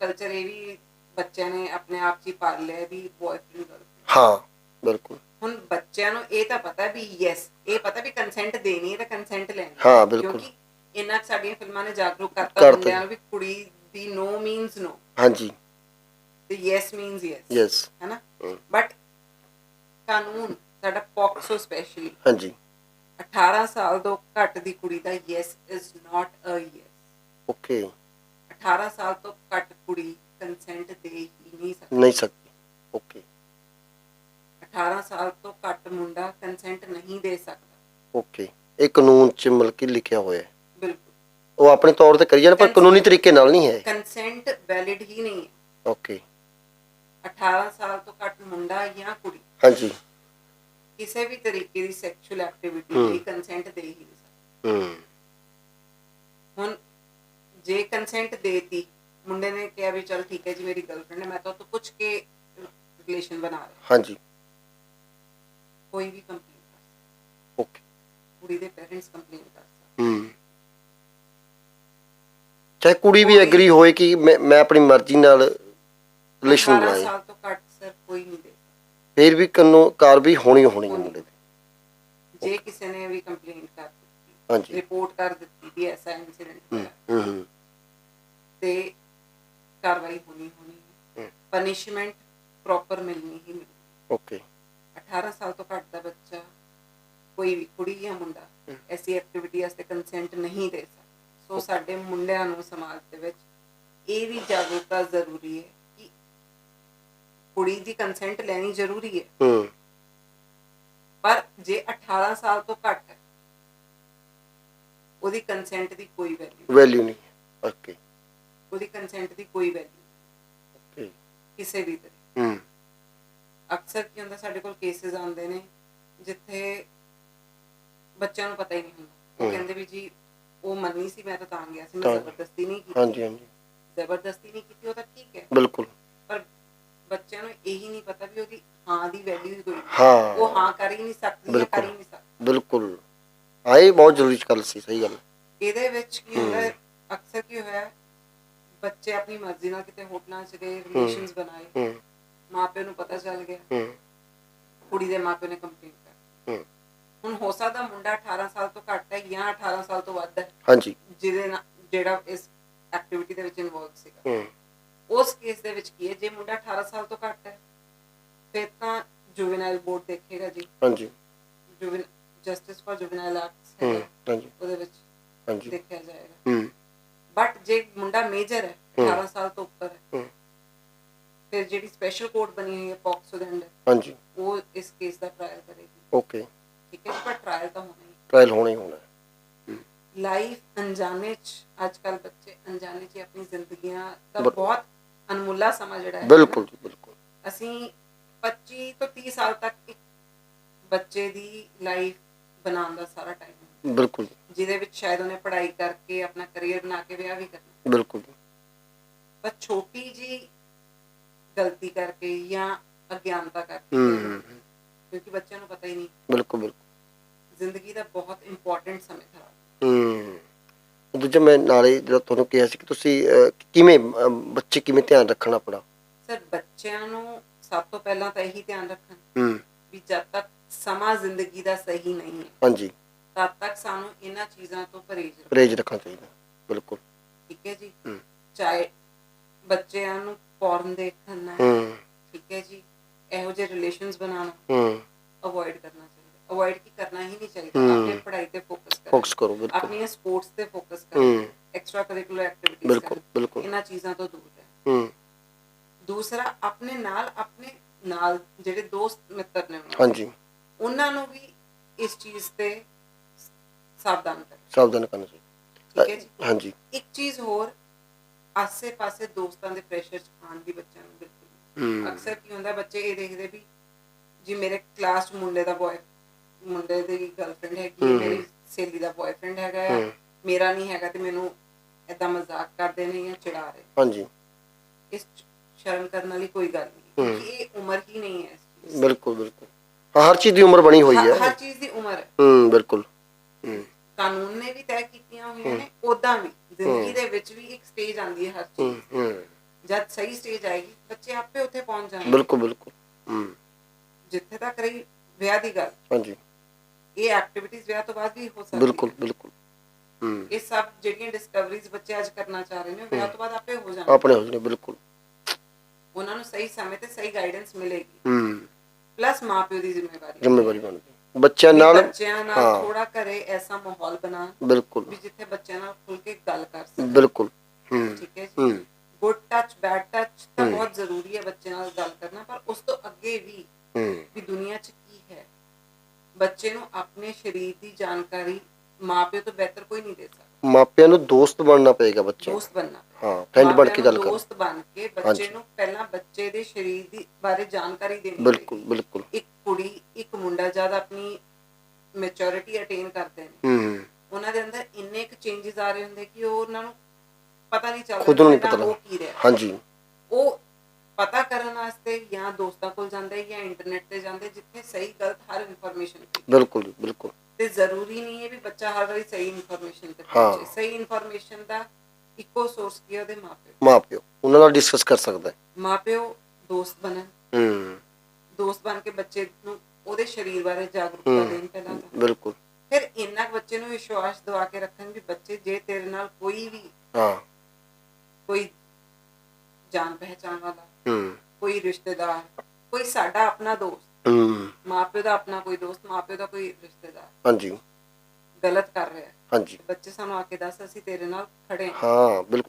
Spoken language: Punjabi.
ਕਲਚਰ ਇਹ ਵੀ ਬੱਚਿਆਂ ਨੇ ਆਪਣੇ ਆਪ 'ਚ ਹੀ ਪਾਲ ਲਿਆ ਵੀ ਬॉयਫ੍ਰੈਂਡ ਗਰਲਫ੍ਰੈਂਡ ਹਾਂ। ਬਿਲਕੁਲ। ਹੁਣ ਬੱਚਿਆਂ ਨੂੰ ਇਹ ਤਾਂ ਪਤਾ ਵੀ ਯੈਸ ਇਹ ਪਤਾ ਵੀ ਕੰਸੈਂਟ ਦੇਣੀ ਹੈ ਤਾਂ ਕੰਸੈਂਟ ਲੈਣੀ ਹੈ। ਹਾਂ, ਬਿਲਕੁਲ। ਕਿਉਂਕਿ ਇਹਨਾਂ ਸਾਡੀਆਂ ਫਿਲਮਾਂ ਨੇ ਜਾਗਰੂਕ ਕਰਤਾ ਨੂੰ ਵੀ ਕੁੜੀ ਦੀ ਨੋ ਮੀਨਸ ਨੋ ਹਾਂਜੀ। ਤੇ ਯੈਸ ਮੀਨਸ ਯੈਸ ਯੈਸ ਹੈਨਾ। ਬਟ ਕਾਨੂੰਨ ਸਾਡਾ ਪੌਕਸੋ ਸਪੈਸ਼ਲੀ ਹਾਂਜੀ। 18 ਸਾਲ ਤੋਂ ਘੱਟ ਦੀ ਕੁੜੀ ਦਾ yes is not a yes okay 18 ਸਾਲ ਤੋਂ ਘੱਟ ਕੁੜੀ ਕੰਸੈਂਟ ਦੇ ਹੀ ਨਹੀਂ ਸਕਦੀ। ਨਹੀਂ ਸਕਦੀ। ਓਕੇ 18 ਸਾਲ ਤੋਂ ਘੱਟ ਮੁੰਡਾ ਕੰਸੈਂਟ ਨਹੀਂ ਦੇ ਸਕਦਾ। ਓਕੇ ਇਹ ਕਾਨੂੰਨ ਚ ਮਤਲਬ ਕਿ ਲਿਖਿਆ ਹੋਇਆ ਹੈ। ਬਿਲਕੁਲ। ਉਹ ਆਪਣੇ ਤੌਰ ਤੇ ਕਰੀ ਜਾਣ ਪਰ ਕਾਨੂੰਨੀ ਤਰੀਕੇ ਨਾਲ ਨਹੀਂ ਹੈ ਕੰਸੈਂਟ ਵੈਲਿਡ ਹੀ ਨਹੀਂ ਹੈ। ਓਕੇ 18 ਸਾਲ ਤੋਂ ਘੱਟ ਮੁੰਡਾ ਜਾਂ ਕੁੜੀ। ਹਾਂਜੀ। ਕਿਸੇ ਵੀ ਤਰੀਕੇ ਦੀ ਸੈਕਸ਼ੂਅਲ ਐਕਟੀਵਿਟੀ। ਲਈ ਕੰਸੈਂਟ ਦੇ ਹੀ ਨਹੀਂ ਸਕਦਾ। ਹੂੰ। ਹੁਣ ਜੇ ਕੰਸੈਂਟ ਦੇਤੀ ਮੁੰਡੇ ਨੇ ਕਿਹਾ ਵੀ ਚਲ ਠੀਕ ਹੈ ਜੀ ਮੇਰੀ ਗਰਲਫ੍ਰੈਂਡ ਹੈ ਮੈਂ ਤਾਂ ਤੋਂ ਪੁੱਛ ਕੇ ਰਿਲੇਸ਼ਨ ਬਣਾ ਰਿਹਾ ਹਾਂਜੀ। ਕੋਈ ਵੀ ਕੰਪਲੇਂਟ ਕਰ ਸਕਦਾ। ਓਕੇ ਕੁੜੀ ਦੇ ਪੇਰੈਂਟਸ ਕੰਪਲੇਂਟ ਕਰ ਸਕਦੇ। ਹੂੰ। ਚਾਹੇ ਕੁੜੀ ਵੀ ਐਗਰੀ ਹੋਏ ਕਿ ਮੈਂ ਮੈਂ ਆਪਣੀ ਮਰਜ਼ੀ ਨਾਲ ਰਿਲੇਸ਼ਨ 18 ਬਣਾਏ। ਸਾਲ ਤੋਂ ਘੱਟ ਸਰ ਕੋਈ ਨਹੀਂ ਦੇ ਫਿਰ ਵੀ ਕਾਨੂੰਨ ਕਾਰ ਵੀ ਹੋਣੀ ਹੋਣੀ ਹੈ ਮੁੰਡੇ ਦੀ। ਜੇ ਕਿਸੇ ਨੇ ਵੀ ਕੰਪਲੇਂਟ ਕਰ ਦਿੱਤੀ ਹਾਂਜੀ। ਰਿਪੋਰਟ ਕਰ ਦਿੱਤੀ ਵੀ ਐਸਾ ਇਨਸੀਡੈਂਟ ਹੂੰ ਹੂੰ। ਕਾਰਵਾਈ ਹੋਣੀ ਹੋਣੀ। ਹੈ। ਹੂੰ। ਪਨਿਸ਼ਮੈਂਟ ਪ੍ਰੋਪਰ ਮਿਲਣੀ ਹੀ ਮਿਲਣੀ। ਓਕੇ 18 ਸਾਲ ਤੋਂ ਘੱਟ ਦਾ ਬੱਚਾ ਕੋਈ ਵੀ ਕੁੜੀ ਜਾਂ ਮੁੰਡਾ। ਐਸੀ ਐਕਟੀਵਿਟੀ ਵਾਸਤੇ ਕੰਸੈਂਟ ਨਹੀਂ ਦੇ ਸਕਦਾ। ਸੋ ਸਾਡੇ ਮੁੰਡਿਆਂ ਨੂੰ ਸਮਾਜ ਦੇ ਵਿੱਚ ਇਹ ਵੀ ਜਾਗਰੂਕਤਾ ਜ਼ਰੂਰੀ ਹੈ ਕਿ ਕੁੜੀ ਦੀ ਕੰਸੈਂਟ ਲੈਣੀ ਜ਼ਰੂਰੀ ਹੈ। ਹੂੰ। ਪਰ ਜੇ 18 ਸਾਲ ਤੋਂ ਘੱਟ ਉਹਦੀ ਕੰਸੈਂਟ ਦੀ ਕੋਈ ਵੈਲਿਊ ਵੈਲਿਊ ਨਹੀਂ। ਓਕੇ ਉਹਦੀ ਕੰਸੈਂਟ ਦੀ ਕੋਈ ਵੈਲਿਊ ਓਕੇ ਕਿਸੇ ਵੀ ਤਰੀਕੇ ਹੂੰ। ਅਕਸਰ ਕੀ ਹੁੰਦਾ ਸਾਡੇ ਕੋਲ ਕੇਸਿਸ ਆਉਂਦੇ ਨੇ ਜਿੱਥੇ ਬੱਚਿਆਂ ਨੂੰ ਪਤਾ ਹੀ ਨਹੀਂ ਹੁੰਦਾ। ਉਹ। ਕਹਿੰਦੇ ਵੀ ਜੀ ਉਹ ਮੰਨੀ ਸੀ ਮੈਂ ਤਾਂ ਤਾਂ ਗਿਆ ਸੀ ਮੈਂ ਜ਼ਬਰਦਸਤੀ ਨਹੀਂ ਕੀਤੀ। ਹਾਂਜੀ ਹਾਂਜੀ। ਜ਼ਬਰਦਸਤੀ ਨਹੀਂ ਕੀਤੀ ਉਹ ਤਾਂ ਠੀਕ ਹੈ। ਬਿਲਕੁਲ। ਪਰ ਬੱਚਿਆਂ ਨੂੰ ਇਹੀ ਨਹੀਂ ਪਤਾ ਵੀ ਉਹਦੀ ਹਾਂ ਦੀ ਵੈਲਿਊ ਹੀ ਕੋਈ। ਹਾਂ। ਉਹ ਹਾਂ ਕਰ ਹੀ ਨਹੀਂ ਸਕਦੀ ਕਰ ਹੀ। ਨਹੀਂ ਸਕਦੀ ਬਿਲਕੁਲ। ਇਹ ਬਹੁਤ ਜ਼ਰੂਰੀ ਗੱਲ ਸੀ ਸਹੀ ਗੱਲ। ਇਹਦੇ ਵਿੱਚ ਕੀ ਹੁੰਦਾ। ਅਕਸਰ ਕੀ ਹੋਇਆ ਬੱਚੇ ਆਪਣੀ ਮਰਜ਼ੀ ਨਾਲ ਕਿਤੇ ਹੋਟਲਾਂ 'ਚ ਗਏ ਰਿਲੇਸ਼ਨਸ ਬਣਾਏ ਹੂੰ। ਮਾਪਿਆਂ ਨੂੰ ਪਤਾ ਚੱਲ ਗਿਆ। ਹੂੰ। ਕੁੜੀ ਦੇ ਮਾਪਿਆਂ ਨੇ ਕੰਪਲੇਂਟ ਕਰ ਹੂੰ। ਹੁਣ ਹੋ ਸਕਦਾ ਮੁੰਡਾ 18 ਸਾਲ ਤੋਂ ਘੱਟ ਹੈ ਜਾਂ 18 ਸਾਲ ਤੋਂ ਵੱਧ ਹੈ। ਹਾਂਜੀ। ਜਿਹਦੇ ਜਿਹੜਾ ਇਸ ਐਕਟੀਵਿਟੀ ਦੇ ਵਿੱਚ ਇਨਵੋਲਵ ਸੀਗਾ। ਹੂੰ। ਉਸ ਕੇਸ ਦੇ ਵਿੱਚ ਕੀ ਹੈ? ਜੇ ਮੁੰਡਾ 18 ਸਾਲ ਤੋਂ ਘੱਟ ਹੈ ਫਿਰ ਤਾਂ ਜੁਵੈਨਾਈਲ ਬੋਰਡ ਦੇਖੇਗਾ ਜੀ। ਹਾਂਜੀ। Juvenile justice for juvenile act ਹੂੰ ਹਾਂਜੀ। ਉਹਦੇ ਵਿੱਚ ਹਾਂਜੀ। ਦੇਖਿਆ ਜਾਏਗਾ। ਹੂੰ। ਬਟ ਜੇ ਮੁੰਡਾ ਮੇਜਰ ਹੈ ਹੂੰ। 18 ਸਾਲ ਤੋਂ ਉੱਪਰ ਹੈ। ਫਿਰ ਜਿਹੜੀ ਸਪੈਸ਼ਲ ਕੋਰਟ ਬਣੀ ਹੋਈ ਹੈ ਪੌਕਸੋ ਦੇ ਅੰਡਰ ਹਾਂਜੀ। ਉਹ ਇਸ ਕੇਸ ਦਾ ਟ੍ਰਾਇਲ ਕਰੇਗੀ। ਓਕੇ ਠੀਕ ਹੈ ਪਰ ਟ੍ਰਾਇਲ ਤਾਂ ਹੋਣਾ ਹੀ ਟ੍ਰਾਇਲ ਹੋਣਾ ਹੀ ਹੋਣਾ। ਲਾਈਫ ਅਣਜਾਣੇ ਚ ਅੱਜ ਕੱਲ ਬੱਚੇ ਅਣਜਾਣੇ ਚ ਆਪਣੀ ਜ਼ਿੰਦਗੀਆਂ ਦਾ ਬਹੁਤ ਅਨਮੁੱਲਾ ਸਮਾਂ ਜਿਹੜਾ ਹੈ। ਬਿਲਕੁਲ ਜੀ ਬਿਲਕੁਲ। ਅਸੀਂ 25 ਤੋਂ 30 ਸਾਲ ਤੱਕ ਇੱਕ ਬੱਚੇ ਦੀ ਲਾਈਫ ਬਣਾਉਣ ਦਾ ਸਾਰਾ ਟਾਈਮ ਬਿਲਕੁਲ। ਜਿਹਦੇ ਵਿੱਚ ਸ਼ਾਇਦ ਉਹਨੇ ਪੜ੍ਹਾਈ ਕਰਕੇ ਆਪਣਾ ਕੈਰੀਅਰ ਬਣਾ ਕੇ ਵਿਆਹ ਵੀ ਕਰਨਾ ਬਿਲਕੁਲ। ਪਰ ਛੋਟੀ ਜੀ ਗਲਤੀ ਕਰਕੇ ਜਾਂ ਅਗਿਆਨਤਾ ਕਰਕੇ ਕਿਉਂਕਿ ਬੱਚਿਆਂ ਨੂੰ ਪਤਾ ਹੀ ਨਹੀਂ। ਬਿਲਕੁਲ ਬਿਲਕੁਲ। ਜ਼ਿੰਦਗੀ ਦਾ ਬਹੁਤ ਇੰਪੋਰਟੈਂਟ ਸਮੇਂ ਖਰਾਬ ਹੂੰ। ਦੂਜਾ ਮੈਂ ਨਾਲੇ ਜਿਹੜਾ ਤੁਹਾਨੂੰ ਕਿਹਾ ਸੀ ਕਿ ਤੁਸੀਂ ਕਿਵੇਂ ਬੱਚੇ ਕਿਵੇਂ ਧਿਆਨ ਰੱਖਣਾ ਆਪਣਾ? ਸਰ ਬੱਚਿਆਂ ਨੂੰ ਸਭ ਤੋਂ ਪਹਿਲਾਂ ਤਾਂ ਇਹੀ ਧਿਆਨ ਰੱਖਣ। ਹੂੰ। ਵੀ ਜਦ ਤੱਕ ਸਮਾਂ ਜ਼ਿੰਦਗੀ ਦਾ ਸਹੀ ਨਹੀਂ ਹੈ। ਹਾਂਜੀ। ਤਦ ਤੱਕ ਸਾਨੂੰ ਇਹਨਾਂ ਚੀਜ਼ਾਂ ਤੋਂ ਪਰਹੇਜ਼ ਰੱਖਣਾ ਪਰਹੇਜ਼ ਰੱਖਣਾ ਚਾਹੀਦਾ। ਬਿਲਕੁਲ। ਠੀਕ ਹੈ ਜੀ? ਹੂੰ। ਚਾਹੇ ਬੱਚਿਆਂ ਨੂੰ ਪੌਰਨ ਦੇਖਣ ਹੂੰ ਠੀਕ ਹੈ ਜੀ? ਇਹੋ ਜਿਹੇ ਰਿਲੇਸ਼ਨਸ ਬਣਾਉਣਾ ਹੂੰ। ਅਵੋਇਡ ਕਰਨਾ ਚਾਹੀਦਾ। ਅਵੋਇਡ ਕੀ ਕਰਨਾ ਹੀ ਨਹੀਂ ਚਾਹੀਦਾ ਹੂੰ। ਆਪਣੀ ਪੜ੍ਹਾਈ ਤੇ ਫੋਕਸ ਕਰੋ। ਫੋਕਸ ਕਰੋ ਬਿਲਕੁਲ। ਆਪਣੀਆਂ ਸਪੋਰਟਸ ਤੇ ਫੋਕਸ ਕਰੋ। ਹੂੰ। ਐਕਸਟਰਾ ਕਰਿਕੂਲਰ ਐਕਟੀਵਿਟੀਜ਼ ਬਿਲਕੁਲ ਬਿਲਕੁਲ। ਇਹਨਾਂ ਚੀਜ਼ਾਂ ਤੋਂ ਦੂਰ ਰਹਿ ਹੂੰ। ਦੂਸਰਾ ਆਪਣੇ ਨਾਲ ਆਪਣੇ ਨਾਲ ਜਿਹੜੇ ਦੋਸਤ ਮਿੱਤਰ ਨੇ ਉਹਨਾਂ ਹਾਂਜੀ। ਉਹਨਾਂ ਨੂੰ ਵੀ ਇਸ ਚੀਜ਼ ਤੇ ਸਾਵਧਾਨ ਕਰੋ। ਸਾਵਧਾਨ ਕਰਨਾ ਚਾਹੀਦਾ। ਠੀਕ ਹੈ ਜੀ। ਹਾਂਜੀ। ਇੱਕ ਚੀਜ਼ ਹੋਰ ਆਸੇ-ਪਾਸੇ ਦੋਸਤਾਂ ਦੇ ਪ੍ਰੈਸ਼ਰ ਚ ਆਉਣ ਦੀ ਬੱਚਿਆਂ ਨੂੰ ਬਿਲਕੁਲ। ਹੂੰ। ਅਕਸਰ ਕੀ ਹੁੰਦਾ ਬੱਚੇ ਇਹ ਦੇਖਦੇ ਵੀ ਜੀ ਮੇਰੇ ਕਲਾਸ ਚ ਮੁੰਡੇ ਦਾ ਬॉय ਮੁੰਡੇ ਦੀ ਗਰਲਫ੍ਰੈਂਡ ਹੈਗੀ ਹੈ ਹੂੰ। ਮੇਰੀ ਸਹੇਲੀ ਦਾ ਬॉयਫ੍ਰੈਂਡ ਹੈਗਾ ਹੂੰ। ਮੇਰਾ ਨਹੀਂ ਹੈਗਾ ਤੇ ਮੈਨੂੰ ਏਦਾਂ ਮਜ਼ਾਕ ਕਰਦੇ ਨੇ ਜਾਂ ਚਿੜਾ ਰਹੇ ਹਾਂਜੀ। ਇਸ ਸ਼ਰਮ ਕਰਨ ਵਾਲੀ ਕੋਈ ਗੱਲ ਨਹੀਂ ਹੂੰ। ਇਹ ਉਮਰ ਹੀ ਨਹੀਂ ਹੈ। ਬਿਲਕੁਲ ਬਿਲਕੁਲ। ਹਾਂ, ਹਰ ਚੀਜ਼ ਦੀ ਉਮਰ ਬਣੀ ਹੋਈ ਹਰ- ਹਰ ਹੈ ਚੀਜ਼ ਦੀ ਉਮਰ ਹੈ। ਹੂੰ ਬਿਲਕੁਲ। ਹੂੰ ਕਾਨੂੰਨ ਨੇ ਵੀ ਤੈਅ ਕੀਤੀਆਂ ਹੋਈਆਂ ਨੇ ਉਦਾਂ ਵੀ ਜ਼ਿੰਦਗੀ। ਦੇ ਵਿੱਚ ਵੀ ਇੱਕ ਸਟੇਜ ਆਉਂਦੀ ਹੈ ਹਰ ਚੀਜ਼ ਜਦ ਸਹੀ ਸਟੇਜ ਆਏਗੀ ਬੱਚੇ ਆਪੇ ਉੱਥੇ ਪਹੁੰਚ ਜਾਣਗੇ। ਬਿਲਕੁਲ ਬਿਲਕੁਲ। ਜਿੱਥੇ ਤੱਕ ਰਹੀ ਵਿਆਹ ਦੀ ਗੱਲ ਹਾਂਜੀ। ਇਹ ਐਕਟੀਵਿਟੀਜ਼ ਵਿਆਹ ਤੋਂ ਬਾਅਦ ਵੀ ਹੋ ਸਕਦੀ ਬਿਲਕੁਲ ਬਿਲਕੁਲ। ਹੂੰ। ਇਹ ਸਭ ਜਿਹੜੀਆਂ ਡਿਸਕਵਰੀਜ਼ ਬੱਚੇ ਅੱਜ ਕਰਨਾ ਚਾਹ ਰਹੇ ਨੇ ਵਿਆਹ ਤੋਂ ਬਾਅਦ ਆਪੇ ਹੋ ਜਾਣਗੇ। ਆਪਣੇ ਹੋ ਜਣੇ ਬਿਲਕੁਲ। ਉਹਨਾਂ ਨੂੰ ਸਹੀ ਸਮੇਂ ਤੇ ਸਹੀ ਗਾਈਡੈਂਸ ਮਿਲੇਗੀ। ਹੂੰ। ਪਲੱਸ ਮਾਪਿਓ ਦੀ ਜ਼ਿੰਮੇਵਾਰੀ। ਜ਼ਿੰਮੇਵਾਰੀ ਬਣਦੀ। ਬੱਚਿਆਂ ਨਾਲ ਬੱਚਿਆਂ ਨਾਲ। ਥੋੜਾ ਘਰੇ ਐਸਾ ਮਾਹੌਲ ਬਣਾ ਬਿਲਕੁਲ। ਵੀ ਜਿੱਥੇ ਬੱਚਿਆਂ ਨਾਲ ਖੁੱਲ ਕੇ ਗੱਲ ਕਰ ਸਕਣ। ਬਿਲਕੁਲ। ਹੂੰ ਠੀਕ ਹੈ ਜੀ। ਹੂੰ। ਗੁੱਡ ਟੱਚ ਬੈਡ ਟੱਚ ਤਾਂ। ਬਹੁਤ ਜ਼ਰੂਰੀ ਹੈ ਬੱਚੇ ਨਾਲ ਗੱਲ ਕਰਨਾ ਪਰ ਉਸ ਤੋਂ ਅੱਗੇ ਵੀ ਹੂੰ। ਵੀ ਦੁਨੀਆ 'ਚ ਕੀ ਹੈ? ਬੱਚੇ ਨੂੰ ਆਪਣੇ ਸਰੀਰ ਦੀ ਜਾਣਕਾਰੀ ਮਾਪਿਓ ਤੋਂ ਬਿਹਤਰ ਕੋਈ ਨਹੀਂ ਦੇ ਸਕਦਾ। ਮਾਪਿਆਂ ਨੂੰ ਦੋਸਤ ਬਣਨਾ ਪਏਗਾ ਬੱਚੇ ਦੋਸਤ ਬਣਨਾ ਹਾਂ ਫਰੈਂਡ ਬਣ ਕੇ ਗੱਲ ਕਰ ਦੋਸਤ ਬਣ ਕੇ ਬੱਚੇ। ਨੂੰ ਪਹਿਲਾਂ ਬੱਚੇ ਦੇ ਸਰੀਰ ਦੀ ਬਾਰੇ ਜਾਣਕਾਰੀ ਦੇਣੀ ਬਿਲਕੁਲ। ਬਿਲਕੁਲ। ਇੱਕ ਕੁੜੀ ਇੱਕ ਮੁੰਡਾ ਜਦ ਆਪਣੀ ਮੈਚੁਰਿਟੀ ਅਟੇਨ ਕਰਦੇ ਨੇ ਹੂੰ ਉਹਨਾਂ ਦੇ ਅੰਦਰ ਇੰਨੇ ਕੁ ਚੇਂजेस ਆ ਰਹੇ ਹੁੰਦੇ ਕਿ ਉਹ ਉਹਨਾਂ ਨੂੰ ਪਤਾ ਨਹੀਂ ਚੱਲਦਾ ਖੁਦ ਨੂੰ ਨਹੀਂ ਪਤਾ ਉਹ। ਕੀ ਰਿਹਾ। ਹਾਂਜੀ। ਉਹ ਪਤਾ ਕਰਨ ਵਾਸਤੇ ਜਾਂ ਦੋਸਤਾਂ ਕੋਲ ਜਾਂਦੇ ਜਾਂ ਇੰਟਰਨੈਟ ਤੇ ਜਾਂਦੇ ਜਿੱਥੇ ਸਹੀ ਗਲਤ ਹਰ ਇਨਫੋਰਮੇਸ਼ਨ ਬਿਲਕੁਲ ਬਿਲਕੁਲ। ਤੇ ਜ਼ਰੂਰੀ ਨਹੀਂ ਹੈ ਵੀ ਬੱਚਾ ਹਰ ਵਾਰੀ ਸਹੀ ਇਨਫੋਰਮੇਸ਼ਨ ਤੇ। ਪਹੁੰਚੇ। ਸਹੀ ਇਨਫੋਰਮੇਸ਼ਨ ਦਾ ਇੱਕੋ ਸੋਰਸ ਕੀ ਉਹਦੇ ਮਾਪਿਓ ਮਾਪਿਓ ਉਹਨਾਂ ਨਾਲ ਡਿਸਕਸ ਕਰ ਸਕਦਾ ਹੈ। ਮਾਪਿਓ ਦੋਸਤ ਬਣਨ। ਹੂੰ। ਦੋਸਤ ਬਣ ਕੇ ਬੱਚੇ ਨੂੰ ਉਹਦੇ ਸਰੀਰ ਬਾਰੇ ਜਾਗਰੂਕਤਾ। ਦੇਣ ਪਹਿਲਾਂ ਤਾਂ। ਬਿਲਕੁਲ। ਫਿਰ ਇੰਨਾ ਬੱਚੇ ਨੂੰ ਵਿਸ਼ਵਾਸ ਦਿਵਾ ਕੇ ਰੱਖਣ ਵੀ ਬੱਚੇ ਜੇ ਤੇਰੇ ਨਾਲ ਕੋਈ ਵੀ ਹਾਂ। ਕੋਈ ਜਾਣ ਪਹਿਚਾਣ ਵਾਲਾ ਹੂੰ। ਕੋਈ ਰਿਸ਼ਤੇਦਾਰ ਕੋਈ ਸਾਡਾ ਆਪਣਾ ਦੋਸਤ ਹੂੰ। ਮਾਪਿਓ ਦਾ ਆਪਣਾ ਕੋਈ ਦੋਸਤ ਮਾਪਿਓ ਦਾ ਕੋਈ ਰਿਸ਼ਤੇਦਾਰ ਹਾਂਜੀ। ਗਲਤ ਕਰ ਰਿਹਾ। ਹਾਂਜੀ। ਬੱਚੇ ਸਾਨੂੰ ਆ ਕੇ ਦੱਸ ਅਸੀਂ ਤੇਰੇ ਨਾਲ ਖੜੇ ਹਾਂ। ਹਾਂ ਬਿਲਕੁਲ।